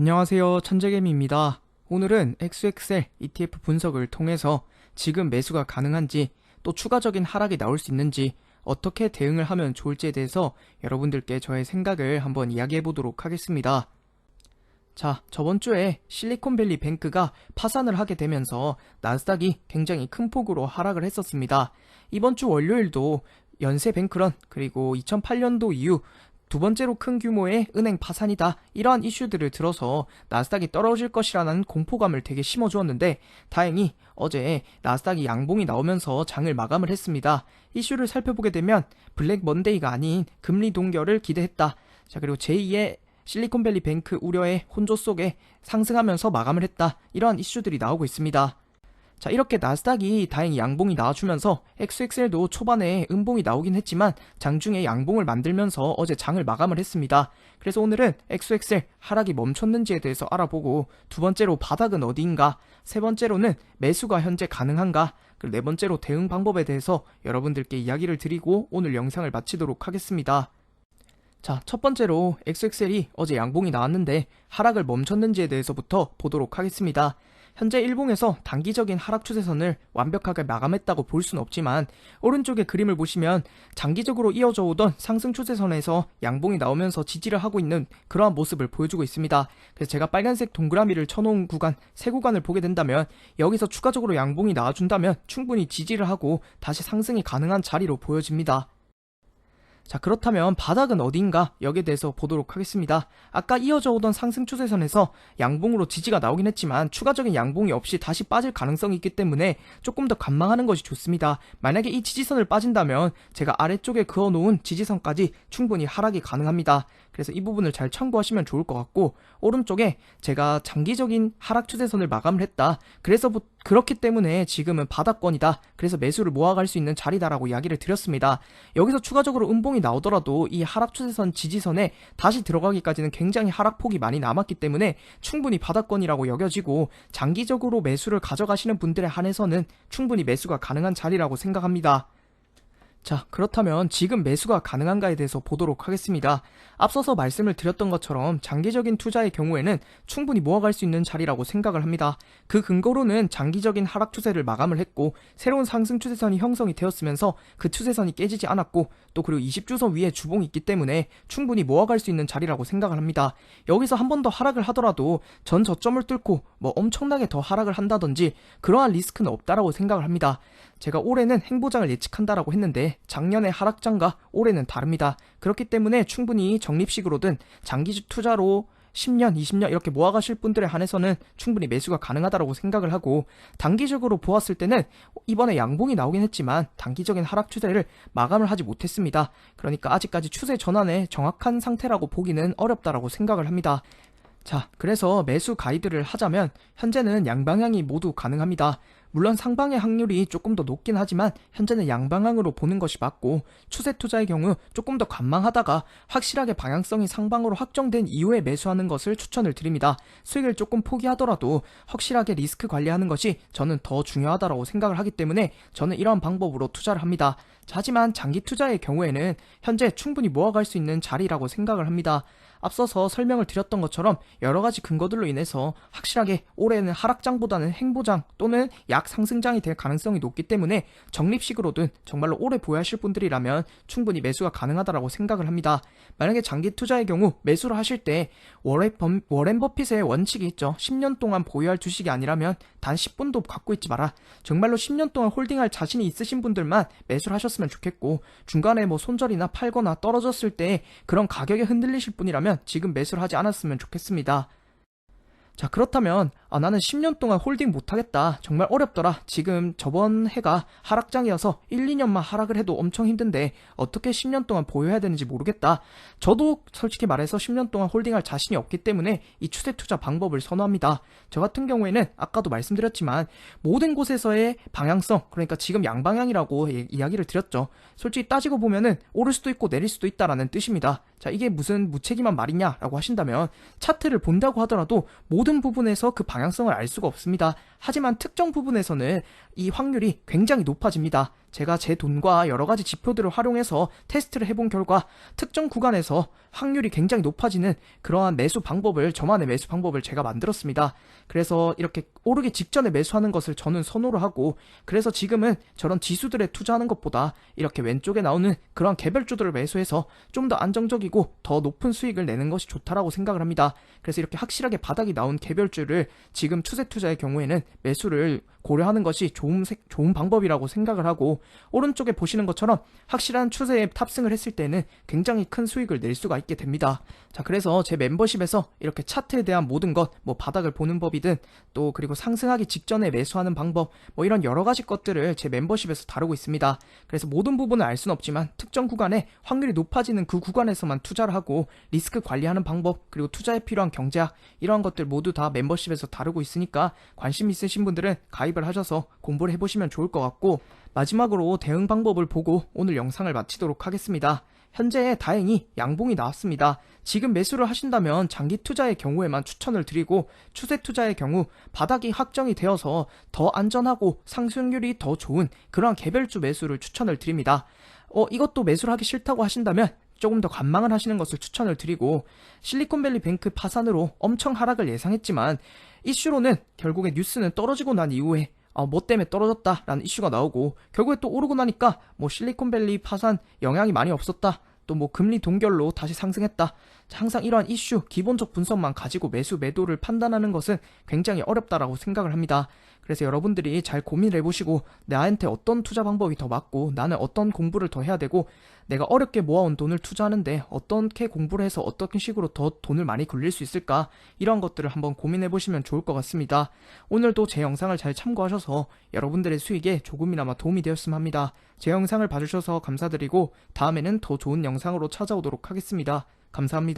안녕하세요. 천재개미입니다. 오늘은 XXL ETF 분석을 통해서 지금 매수가 가능한지 또 추가적인 하락이 나올 수 있는지 어떻게 대응을 하면 좋을지에 대해서 여러분들께 저의 생각을 한번 이야기해 보도록 하겠습니다. 자, 저번 주에 실리콘밸리 뱅크가 파산을 하게 되면서 나스닥이 굉장히 큰 폭으로 하락을 했었습니다. 이번 주 월요일도 연쇄 뱅크런 그리고 2008년도 이후 두 번째로 큰 규모의 은행 파산이다. 이러한 이슈들을 들어서 나스닥이 떨어질 것이라는 공포감을 되게 심어주었는데 다행히 어제 나스닥이 양봉이 나오면서 장을 마감을 했습니다. 이슈를 살펴보게 되면 블랙 먼데이가 아닌 금리 동결을 기대했다. 자 그리고 제2의 실리콘밸리 뱅크 우려의 혼조 속에 상승하면서 마감을 했다. 이러한 이슈들이 나오고 있습니다. 자, 이렇게 나스닥이 다행히 양봉이 나와주면서 XXL도 초반에 음봉이 나오긴 했지만 장중에 양봉을 만들면서 어제 장을 마감을 했습니다. 그래서 오늘은 XXL 하락이 멈췄는지에 대해서 알아보고 두 번째로 바닥은 어디인가, 세 번째로는 매수가 현재 가능한가, 그리고 네 번째로 대응 방법에 대해서 여러분들께 이야기를 드리고 오늘 영상을 마치도록 하겠습니다. 자, 첫 번째로 XXL이 어제 양봉이 나왔는데 하락을 멈췄는지에 대해서부터 보도록 하겠습니다. 현재 일봉에서 단기적인 하락 추세선을 완벽하게 마감했다고 볼 수는 없지만 오른쪽의 그림을 보시면 장기적으로 이어져 오던 상승 추세선에서 양봉이 나오면서 지지를 하고 있는 그러한 모습을 보여주고 있습니다. 그래서 제가 빨간색 동그라미를 쳐놓은 구간 세 구간을 보게 된다면 여기서 추가적으로 양봉이 나와준다면 충분히 지지를 하고 다시 상승이 가능한 자리로 보여집니다. 자, 그렇다면 바닥은 어딘가 여기에 대해서 보도록 하겠습니다. 아까 이어져 오던 상승 추세선에서 양봉으로 지지가 나오긴 했지만 추가적인 양봉이 없이 다시 빠질 가능성이 있기 때문에 조금 더 관망하는 것이 좋습니다. 만약에 이 지지선을 빠진다면 제가 아래쪽에 그어놓은 지지선까지 충분히 하락이 가능합니다. 그래서 이 부분을 잘 참고하시면 좋을 것 같고 오른쪽에 제가 장기적인 하락 추세선을 마감을 했다. 그래서 그렇기 때문에 지금은 바닥권이다. 그래서 매수를 모아갈 수 있는 자리다라고 이야기를 드렸습니다. 여기서 추가적으로 음봉이 나오더라도 이 하락 추세선 지지선에 다시 들어가기까지는 굉장히 하락폭이 많이 남았기 때문에 충분히 바닥권이라고 여겨지고 장기적으로 매수를 가져가시는 분들에 한해서는 충분히 매수가 가능한 자리라고 생각합니다. 자, 그렇다면 지금 매수가 가능한가에 대해서 보도록 하겠습니다. 앞서서 말씀을 드렸던 것처럼 장기적인 투자의 경우에는 충분히 모아갈 수 있는 자리라고 생각을 합니다. 그 근거로는 장기적인 하락 추세를 마감을 했고 새로운 상승 추세선이 형성이 되었으면서 그 추세선이 깨지지 않았고 또 그리고 20주선 위에 주봉이 있기 때문에 충분히 모아갈 수 있는 자리라고 생각을 합니다. 여기서 한 번 더 하락을 하더라도 전 저점을 뚫고 뭐 엄청나게 더 하락을 한다든지 그러한 리스크는 없다라고 생각을 합니다. 제가 올해는 행보장을 예측한다라고 했는데 작년의 하락장과 올해는 다릅니다. 그렇기 때문에 충분히 적립식으로든 장기 투자로 10년, 20년 이렇게 모아가실 분들에 한해서는 충분히 매수가 가능하다고 생각을 하고 단기적으로 보았을 때는 이번에 양봉이 나오긴 했지만 단기적인 하락 추세를 마감을 하지 못했습니다. 그러니까 아직까지 추세 전환의 정확한 상태라고 보기는 어렵다라고 생각을 합니다. 자, 그래서 매수 가이드를 하자면 현재는 양방향이 모두 가능합니다. 물론 상방의 확률이 조금 더 높긴 하지만 현재는 양방향으로 보는 것이 맞고 추세 투자의 경우 조금 더 관망하다가 확실하게 방향성이 상방으로 확정된 이후에 매수하는 것을 추천을 드립니다. 수익을 조금 포기하더라도 확실하게 리스크 관리하는 것이 저는 더 중요하다고 생각을 하기 때문에 저는 이러한 방법으로 투자를 합니다. 하지만 장기 투자의 경우에는 현재 충분히 모아갈 수 있는 자리라고 생각을 합니다. 앞서서 설명을 드렸던 것처럼 여러 가지 근거들로 인해서 확실하게 올해는 하락장보다는 행보장 또는 약 상승장이 될 가능성이 높기 때문에 적립식으로든 정말로 오래 보유하실 분들이라면 충분히 매수가 가능하다고 생각을 합니다. 만약에 장기 투자의 경우 매수를 하실 때 워렌 버핏의 원칙이 있죠. 10년 동안 보유할 주식이 아니라면 단 10분도 갖고 있지 마라. 정말로 10년 동안 홀딩할 자신이 있으신 분들만 매수를 하셨으면 좋겠고 중간에 뭐 손절이나 팔거나 떨어졌을 때 그런 가격에 흔들리실 분이라면 있다면 지금 매수를 하지 않았으면 좋겠습니다. 자, 그렇다면, 아, 나는 10년 동안 홀딩 못하겠다. 정말 어렵더라. 지금 저번 해가 하락장이어서 1, 2년만 하락을 해도 엄청 힘든데, 어떻게 10년 동안 보유해야 되는지 모르겠다. 저도 솔직히 말해서 10년 동안 홀딩할 자신이 없기 때문에 이 추세 투자 방법을 선호합니다. 저 같은 경우에는 아까도 말씀드렸지만, 모든 곳에서의 방향성, 그러니까 지금 양방향이라고 이야기를 드렸죠. 솔직히 따지고 보면은 오를 수도 있고 내릴 수도 있다라는 뜻입니다. 자, 이게 무슨 무책임한 말이냐라고 하신다면, 차트를 본다고 하더라도 모든 부분에서 그 방향성을 알 수가 없습니다. 하지만 특정 부분에서는 이 확률이 굉장히 높아집니다. 제가 제 돈과 여러 가지 지표들을 활용해서 테스트를 해본 결과 특정 구간에서 확률이 굉장히 높아지는 그러한 매수 방법을 저만의 매수 방법을 제가 만들었습니다. 그래서 이렇게 오르기 직전에 매수하는 것을 저는 선호를 하고 그래서 지금은 저런 지수들에 투자하는 것보다 이렇게 왼쪽에 나오는 그러한 개별주들을 매수해서 좀 더 안정적이고 더 높은 수익을 내는 것이 좋다라고 생각을 합니다. 그래서 이렇게 확실하게 바닥이 나온 개별주를 지금 추세 투자의 경우에는 매수를 고려하는 것이 좋은, 세- 좋은 방법이라고 생각을 하고 오른쪽에 보시는 것처럼 확실한 추세에 탑승을 했을 때는 굉장히 큰 수익을 낼 수가 있게 됩니다. 자, 그래서 제 멤버십에서 이렇게 차트에 대한 모든 것, 뭐 바닥을 보는 법이든 또 그리고 상승하기 직전에 매수하는 방법, 뭐 이런 여러 가지 것들을 제 멤버십에서 다루고 있습니다. 그래서 모든 부분을 알 수는 없지만 특정 구간에 확률이 높아지는 그 구간에서만 투자를 하고 리스크 관리하는 방법, 그리고 투자에 필요한 경제학, 이러한 것들 모두 다 멤버십에서 다루고 있으니까 관심 있으신 분들은 가입을 하셔서 공부를 해보시면 좋을 것 같고 마지막으로 대응 방법을 보고 오늘 영상을 마치도록 하겠습니다. 현재 다행히 양봉이 나왔습니다. 지금 매수를 하신다면 장기 투자의 경우에만 추천을 드리고 추세 투자의 경우 바닥이 확정이 되어서 더 안전하고 상승률이 더 좋은 그러한 개별주 매수를 추천을 드립니다. 어, 이것도 매수를 하기 싫다고 하신다면 조금 더 관망을 하시는 것을 추천을 드리고 실리콘밸리 뱅크 파산으로 엄청 하락을 예상했지만 이슈로는 결국에 뉴스는 떨어지고 난 이후에 어, 뭐 때문에 떨어졌다라는 이슈가 나오고 결국에 또 오르고 나니까 뭐 실리콘밸리 파산 영향이 많이 없었다. 또 뭐 금리 동결로 다시 상승했다. 자, 항상 이러한 이슈, 기본적 분석만 가지고 매수 매도를 판단하는 것은 굉장히 어렵다라고 생각을 합니다. 그래서 여러분들이 잘 고민을 해보시고 나한테 어떤 투자 방법이 더 맞고 나는 어떤 공부를 더 해야 되고 내가 어렵게 모아온 돈을 투자하는데 어떻게 공부를 해서 어떤 식으로 더 돈을 많이 굴릴 수 있을까 이런 것들을 한번 고민해 보시면 좋을 것 같습니다. 오늘도 제 영상을 잘 참고하셔서 여러분들의 수익에 조금이나마 도움이 되었으면 합니다. 제 영상을 봐주셔서 감사드리고 다음에는 더 좋은 영상으로 찾아오도록 하겠습니다. 감사합니다.